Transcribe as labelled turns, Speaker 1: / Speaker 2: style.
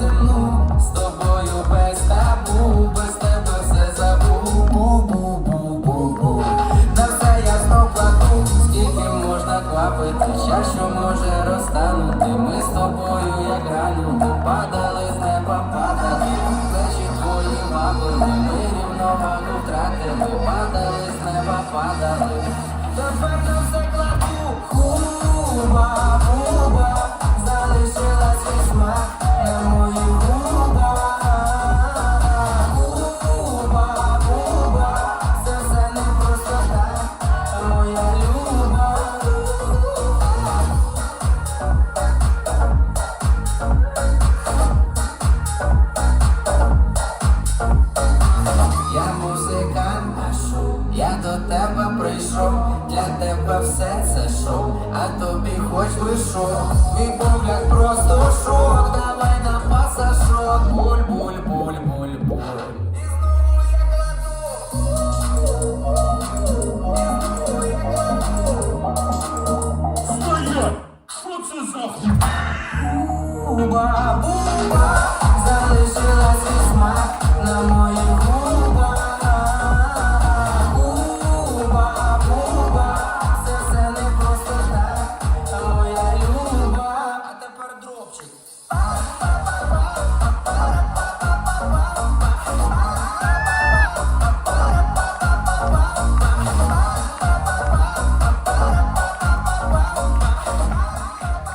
Speaker 1: земну, з тобою без табу, без тебе все забув. Бу-бу-бу-бу. На все я проплату, скільки можна квапити, чашу може розтанути. Ми з тобою, як грану, падали з неба, падали, плечі твої мабуть, ми рівновагу втратили, падали з неба, падали. тебе все це шоу, а тобі хоч би шо, мій погляд просто шок, давай на пасашок, буль, буль, буль, буль, буль. І знову я кладу.
Speaker 2: Стоять!
Speaker 1: Буба?